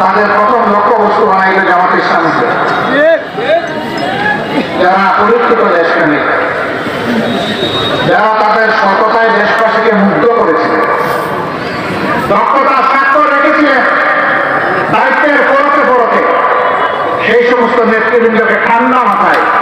তাদের প্রথম লক্ষ্য বস্তু বানাইল জামাত ইসলামীকে যারা পরীক্ষিত দেশপ্রেমিক, যারা তাদের সততায় দেশবাসীকে মুগ্ধ করেছিল দক্ষতা স্বাক্ষর রেখেছিলেন দায়িত্বের পরতে পরতে, সেই সমস্ত নেতৃবৃন্দকে ঠান্ডা মিথ্যা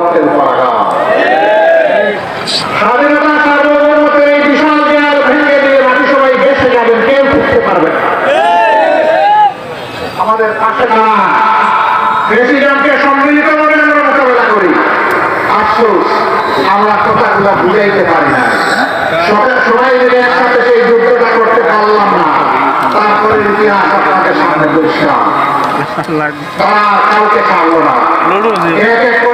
আমাদের পাশে না প্রেসিডেন্টকে সম্মিলিতভাবে আমরা মোকাবেলা করি। আফসোস আমরা কথাগুলো বুঝাইতে পারি না। সবাই- সবাই মিলে একসাথে সেই যুদ্ধটা করতে পারলাম না। তারপরে ইতিহাস আপনাদের সামনে পরিষ্কার তারা কাউকে ছাড়লো না। এক এক